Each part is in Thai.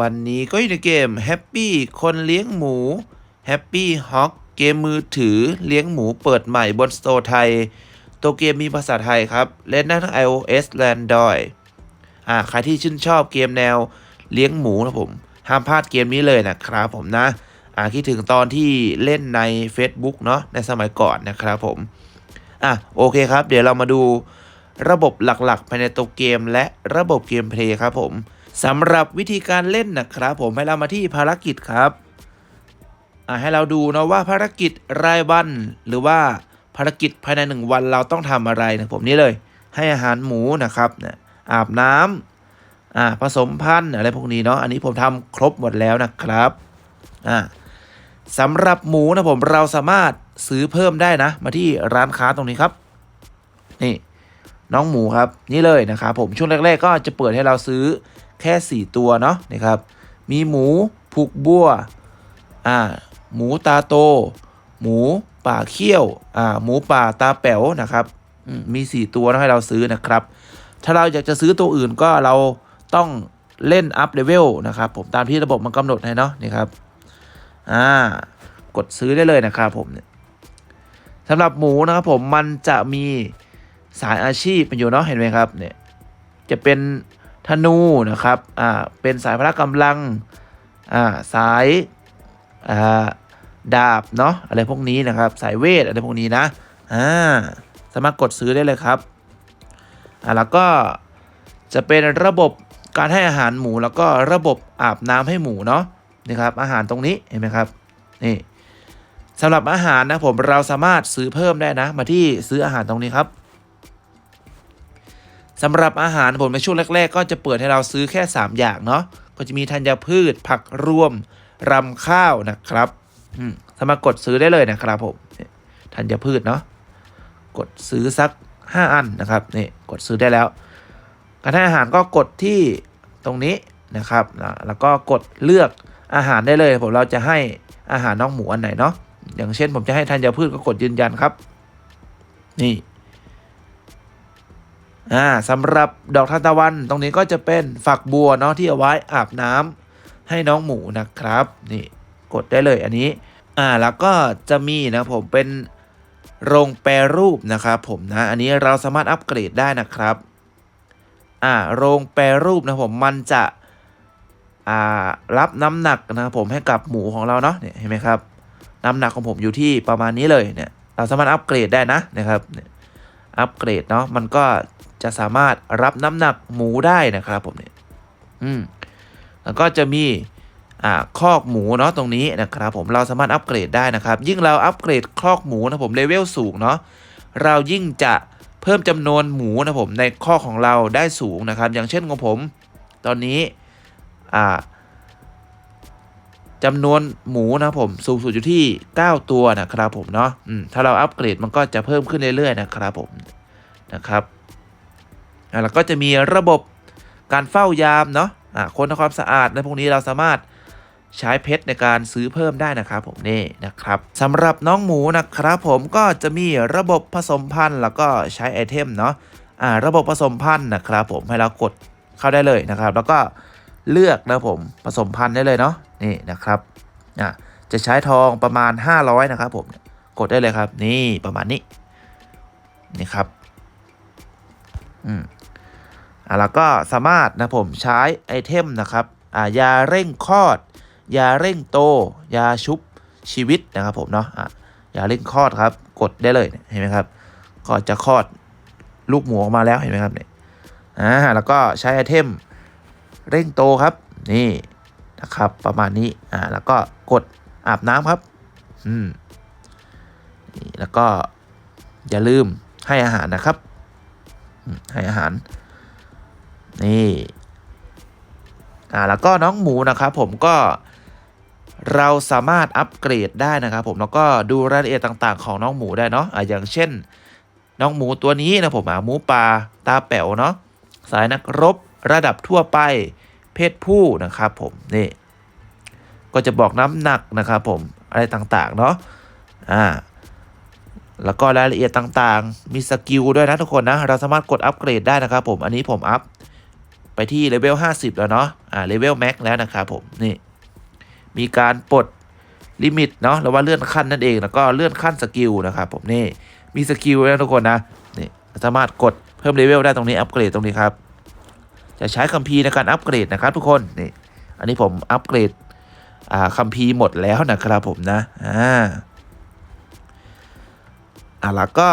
วันนี้ก็อยู่ในเกม Happy คนเลี้ยงหมู Happy Hawk เกมมือถือเลี้ยงหมูเปิดใหม่บนสโตร์ไทย ตัวเกมมีภาษาไทยครับ เล่นได้ทั้ง iOS และ Android อ่าใครที่ชื่นชอบเกมแนวเลี้ยงหมูนะผม ห้ามพลาดเกมนี้เลยนะครับผมนะ อ่าคิดถึงตอนที่เล่นใน Facebook เนาะในสมัยก่อนนะครับผม อะโอเคครับ เดี๋ยวเรามาดูระบบหลักๆ ภายในตัวเกมและระบบเกมเพลย์ครับผม สำหรับวิธีการเล่นนะครับ ผมให้เรามาที่ภารกิจครับให้เราดูนะว่าภารกิจรายวัน หรือว่าภารกิจภายในหนึ่งวันเราต้องทำอะไรนะผมนี่เลย ให้อาหารหมูนะครับเนี่ยอาบน้ำอ่าผสมพันธุ์อะไรพวกนี้เนาะอันนี้ผมทำครบหมดแล้วนะครับอ่าสำหรับหมูนะผมเราสามารถซื้อเพิ่มได้นะ มาที่ร้านค้าตรงนี้ครับ นี่น้องหมูครับนี่เลยนะครับผมช่วงแรก ๆ ก็จะเปิดให้เราซื้อ แค่ 4 ตัวเนาะนะครับ มีหมูผูกบัวอ่าหมูตาโต หมูป่าเขี้ยวอ่าหมูป่าตาแป๋วนะครับอืมมี 4 ตัวนะให้เราซื้อนะครับ ถ้าเราอยากจะซื้อตัวอื่นก็เราต้องเล่นอัพเลเวลนะครับผมตามที่ระบบมันกำหนดให้เนาะนี่ครับอ่ากดซื้อได้เลยนะครับผมเนี่ยสำหรับหมูนะครับผมมันจะมีสายอาชีพเป็นอยู่เนาะเห็นไหมครับเนี่ยจะเป็น ธนูนะครับอ่าเป็นสายพละกำลังอ่าสายอ่าดาบเนาะอะไรพวกนี้นะครับ สายเวทอะไรพวกนี้นะอ่าสามารถกดซื้อได้เลยครับอ่าแล้วก็จะเป็นระบบการให้อาหารหมูแล้วก็ระบบอาบน้ำให้หมูเนาะนี่ครับอาหารตรงนี้เห็นไหมครับนี่สำหรับอาหารนะผมเราสามารถซื้อเพิ่มได้นะ มาที่ซื้ออาหารตรงนี้ครับ สำหรับอาหารผมในช่วงแรก ๆ ก็จะเปิดให้เราซื้อแค่ 3 อย่างเนาะก็จะมีธัญพืช ผักรวมรำข้าวนะครับอืมสามารถกดซื้อได้เลยนะครับผมธัญพืชเนาะกดซื้อสัก 5 อันนะครับนี่กดซื้อได้แล้ว การให้อาหารก็กดที่ตรงนี้นะครับนะแล้วก็กดเลือกอาหารได้เลยผมเราจะให้อาหารน้องหมูอันไหนเนาะอย่างเช่นผมจะให้ธัญพืชก็กดยืนยันครับ นี่ อ่าสำหรับดอกทานตะวันตรงนี้ก็จะเป็นฝักบัวเนาะที่เอาไว้อาบน้ำให้น้องหมูนะครับ นี่กดได้เลยอันนี้อ่าแล้วก็จะมีนะผมเป็นโรงแปรรูปนะครับผมนะ อันนี้เราสามารถอัปเกรดได้นะครับอ่าโรงแปรรูปนะผมมันจะอ่ารับน้ำหนักนะครับผมให้กับหมูของเราเนาะเนี่ยเห็นไหมครับน้ำหนักของผมอยู่ที่ประมาณนี้เลยเนี่ยเราสามารถอัปเกรดได้นะนะครับอัปเกรดเนาะมันก็ จะสามารถรับน้ำหนักหมูได้นะครับผมเนี่ยอืมแล้วก็จะมีอ่าคอกหมูเนาะตรงนี้นะครับผมเราสามารถอัปเกรดได้นะครับ ยิ่งเราอัปเกรดคอกหมูนะผมเลเวลสูงเนาะเรายิ่งจะเพิ่มจำนวนหมูนะผมในข้อกของเราได้สูงนะครับ อย่างเช่นของผมตอนนี้อ่าจำนวนหมูนะผมสูงสุดอยู่ที่ 9 ตัวนะครับผมเนาะอืมถ้าเราอัปเกรดมันก็จะเพิ่มขึ้นเรื่อยๆนะครับผมนะครับ อ่าแล้วก็จะมีระบบการเฝ้ายามเนาะอ่าคนทำความสะอาดในพวกนี้เราสามารถใช้เพชรในการซื้อเพิ่มได้นะครับผมนี่นะครับสำหรับน้องหมูนะครับผมก็จะมีระบบผสมพันธุ์แล้วก็ใช้ไอเทมเนาะอ่าระบบผสมพันธุ์นะครับผมให้เรากดเข้าได้เลยนะครับ แล้วก็เลือกนะผมผสมพันธุ์ได้เลยเนาะนี่นะครับอ่าจะใช้ทองประมาณ 500 นะครับผมกดได้เลยครับ นี่ประมาณนี้นี่ครับอืม แล้วก็สามารถนะผมใช้ไอเทมนะครับอ่ายาเร่งคลอด ยาเร่งโต ยาชุบชีวิตนะครับผมเนาะอะยาเร่งคลอดครับ กดได้เลยเห็นไหมครับก็จะคลอดลูกหมูออกมาแล้วเห็นไหมครับเนี่ยอ่าแล้วก็ใช้ไอเทมเร่งโตครับนี่นะครับประมาณนี้อ่าแล้วก็กดอาบน้ำครับอืมนี่แล้วก็อย่าลืมให้อาหารนะครับ ให้อาหาร นี่อ่าแล้วก็น้องหมูนะครับผมก็เราสามารถอัปเกรดได้นะครับผมแล้วก็ดูรายละเอียดต่างๆ ของน้องหมูได้เนาะอ่าอย่างเช่น น้องหมูตัวนี้นะผมอ่าหมูป่าตาแป๋วเนาะสายนักรบระดับทั่วไปเพศผู้นะครับผมนี่ก็จะบอกน้ำหนักนะครับผมอะไรต่างๆเนาะอ่าแล้วก็รายละเอียดต่างๆ มีสกิลด้วยนะทุกคนนะ เราสามารถกดอัปเกรดได้นะครับผม อันนี้ผมอัพ ไปที่เลเวล50 แล้วเนาะอ่าเลเวลแม็กแล้วนะครับผมนี่มีการปลดลิมิตเนาะหรือว่าเลื่อนขั้นนั่นเองแล้วก็เลื่อนขั้นสกิลนะครับผมนี่มีสกิลแล้วทุกคนนะนี่สามารถกดเพิ่มเลเวลได้ตรงนี้อัปเกรดตรงนี้ครับจะใช้คัมภีร์ในการอัปเกรดนะครับทุกคนนี่อันนี้ผมอัปเกรดอ่าคัมภีร์หมดแล้วนะครับผมนะอ่าอ่าแล้วก็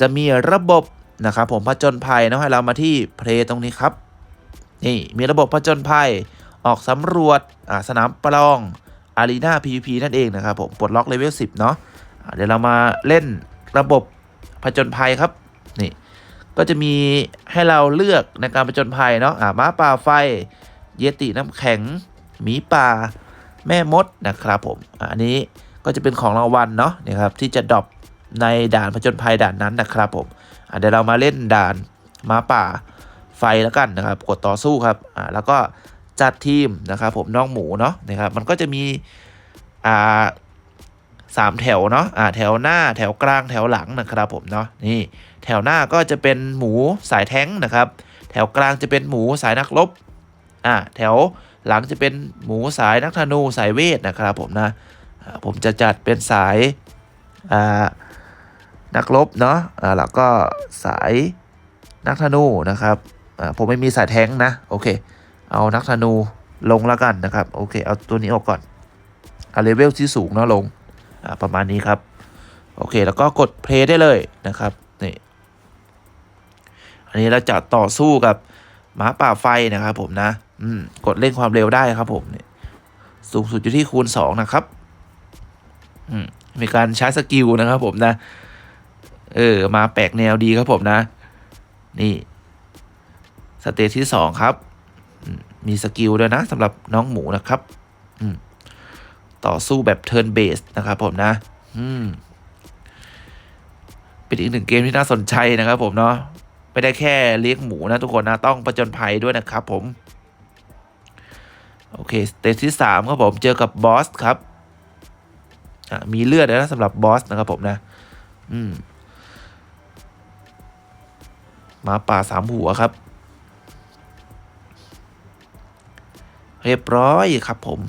จะมีระบบนะครับผมผจญภัยนะให้เรามาที่เพลตรงนี้ครับ นี่มีระบบผจญภัย ออกสำรวจสนามประลองอารีนา PVP นั่นเองนะครับผมปลดล็อกเลเวล10 เนาะเดี๋ยวเรามาเล่นระบบผจญภัยครับนี่ก็จะมีให้เราเลือกในการผจญภัยเนาะอ่าม้าป่าไฟ เยติน้ำแข็ง หมีป่า แม่มดนะครับผมอันนี้ก็จะเป็นของรางวัลเนาะนี่ครับที่จะดรอปในด่านผจญภัยด่านนั้นนะครับผมเดี๋ยวเรามาเล่นด่านม้าป่า ไฟแล้วกันนะครับกดต่อสู้ครับอ่าแล้วก็จัดทีมนะครับผมน้องหมูเนาะนะครับมันก็จะมีอ่าสามแถวเนาะอ่าแถวหน้าแถวกลางแถวหลังนะครับผมเนาะนี่แถวหน้าก็จะเป็นหมูสายแท้งนะครับ แถวกลางจะเป็นหมูสายนักรบอ่าแถวหลังจะเป็นหมูสายนักธนูสายเวทนะครับผมนะอ่าผมจะจัดเป็นสายอ่านักรบเนาะอ่าแล้วก็สายนักธนูนะครับ ผมไม่มีสายแท้งนะ โอเค เอานักธนูลงแล้วกันนะครับ โอเค เอาตัวนี้ออกก่อนเอาเลเวลที่สูงเนาะลงประมาณนี้ครับ โอเค แล้วก็กดเพลย์ได้เลยนะครับ นี่ อันนี้เราจะต่อสู้กับหมาป่าไฟนะครับผมนะ อืม กดเร่งความเร็วได้ครับผมนี่สูงสุดอยู่ที่คูณสองนะครับ อืม มีการใช้สกิลนะครับผมนะ เออ มาแปลกแนวดีครับผมนะ นี่ สเตจที่สองครับมีสกิลด้วยนะสำหรับน้องหมูนะครับต่อสู้แบบเทิร์นเบสนะครับผมนะมเป็นอีกหนึ่งเกมที่น่าสนใจนะครับผมเนาะไม่ได้แค่เลี้ยงหมูนะทุกคนนะต้องประจนภัยด้วยนะครับผม โอเคสเตจที่สามครับผมเจอกับบอสครับมีเลือดด้วยนะสำหรับบอสนะครับผมนะอืมมาป่าสามหัวครับ เรียบร้อยครับผม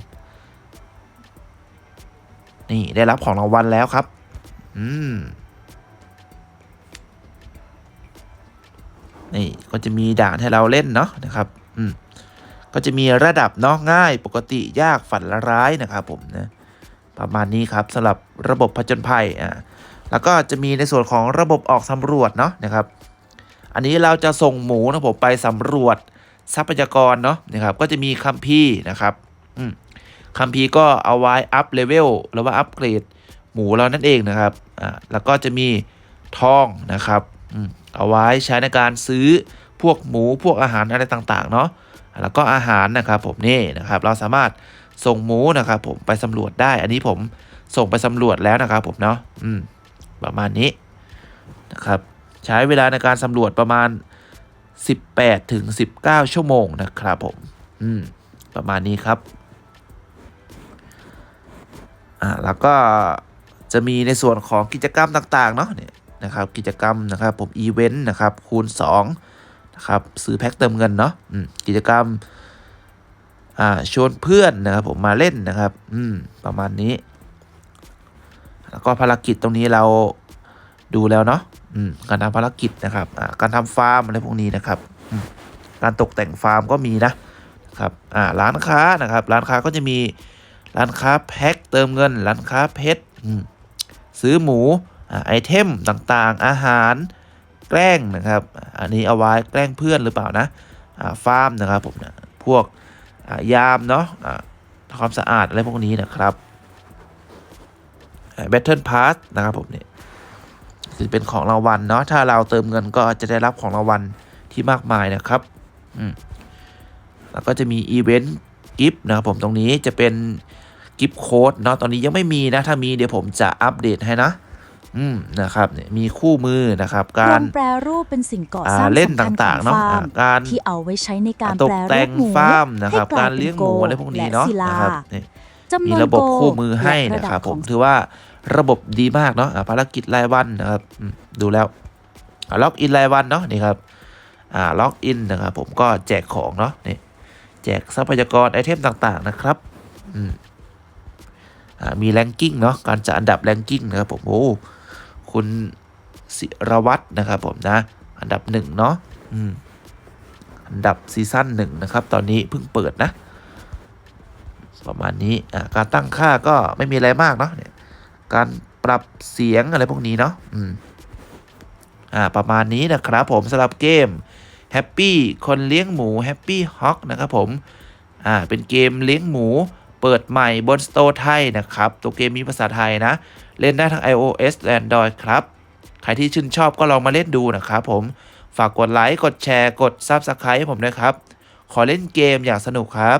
นี่ได้รับของรางวัลแล้วครับ อืม นี่ก็จะมีด่านให้เราเล่นเนาะนะครับ อืม ก็จะมีระดับเนาะง่าย ปกติยากฝันละร้ายนะครับผมนะประมาณนี้ครับสำหรับระบบผจญภัยอ่าแล้วก็จะมีในส่วนของระบบออกสำรวจเนาะนะครับ อันนี้เราจะส่งหมูนะผมไปสำรวจ ทรัพยากรเนาะนะครับก็จะมีคัมภีร์นะครับคัมภีร์ก็เอาไว้อัพเลเวลหรือว่าอัปเกรดหมูเรานั่นเองนะครับอ่าแล้วก็จะมีทองนะครับเอาไว้ใช้ในการซื้อพวกหมูพวกอาหารอะไรต่างๆเนาะแล้วก็อาหารนะครับผมนี่นะครับเราสามารถส่งหมูนะครับผมไปสำรวจได้ อันนี้ผมส่งไปสำรวจแล้วนะครับผมเนาะอืมประมาณนี้นะครับใช้เวลาในการสำรวจประมาณ 18ถึง19 ชั่วโมงนะครับผม อืม ประมาณนี้ครับ อ่า แล้วก็จะมีในส่วนของกิจกรรมต่าง ๆ เนาะเนี่ยนะครับ กิจกรรมนะครับ ผมอีเวนต์นะครับ คูณ2นะครับ ซื้อแพ็คเติมเงินเนาะอืมกิจกรรม อ่า ชวนเพื่อนนะครับ ผมมาเล่นนะครับ อืม ประมาณนี้ แล้วก็ภารกิจตรงนี้เราดูแล้วเนาะ อืมการทำภารกิจนะครับอ่าการทำฟาร์มอะไรพวกนี้นะครับการตกแต่งฟาร์มก็มีนะครับอ่าร้านค้านะครับ ร้านค้าก็จะมีร้านค้าแพ็คเติมเงิน ร้านค้าเพชรซื้อหมูอไอเทมต่างๆ อาหาร แกล้งนะครับ อันนี้เอาไว้แกล้งเพื่อนหรือเปล่านะาฟาร์มนะครับผมนะพวกายามเนาะทำความสะอาดอะไรพวกนี้นะครับแบทเทิลพาสนะครับผมเนี่ย คือเป็นของรางวัลเนาะถ้าเราเติมเงินก็จะได้รับของรางวัลที่มากมายนะครับอืมแล้วก็จะมีอีเวนต์กิฟต์นะครับผมตรงนี้จะเป็นกิฟต์โค้ดเนาะตอนนี้ยังไม่มีนะ ถ้ามีเดี๋ยวผมจะอัปเดตให้นะ อืมนะครับเนี่ยมีคู่มือนะครับโครการงแปรรูปเป็นสิ่งก่ออ่าสร้างเล่นสำคัญต่างขๆองเนาะฟาอ่าร์มการที่เอาไว้ใช้ในการตแปกรรูแต่ปงหมูฟาร์มนะครับให้การลเลี้ยงหมูอะไรพวกนี้เนาะและศิลานะครับนี่ จำนมีวนระบบโกคู่มือให้และนะครับดัผมของถือว่าระบบดีมากเนาะอ่าภารกิจรายวันนะครับอืมดูแล้วล็อกอินรายวันเนาะนี่ครับอ่าล็อกอินนะครับผมก็แจกของเนาะนี่แจกทรัพยากรไอเทมต่างๆนะครับอืมอ่ามีแรงกิ้งเนาะการจัดอันดับแรงกิ้งนะครับผมโอ้คุณศิรวัตรนะครับผมนะ อันดับหนึ่งเนาะอืมอันดับซีซั่นหนึ่งนะครับ ตอนนี้เพิ่งเปิดนะ ประมาณนี้การตั้งค่าก็ไม่มีอะไรมากเนาะการปรับเสียงอะไรพวกนี้เนาะอืมอ่าประมาณนี้นะครับผมสำหรับเกม Happy คนเลี้ยงหมู Happy Hawk นะครับผมอ่าเป็นเกมเลี้ยงหมูเปิดใหม่บน Store ไทยนะครับ ตัวเกมมีภาษาไทยนะ เล่นได้ทั้ง iOS และ Android ครับ ใครที่ชื่นชอบก็ลองมาเล่นดูนะครับผมฝากกดไลค์ กดแชร์ กด Subscribe ให้ผมด้วยครับ ขอเล่นเกมอย่างสนุกครับ